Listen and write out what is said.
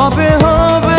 কবে হবে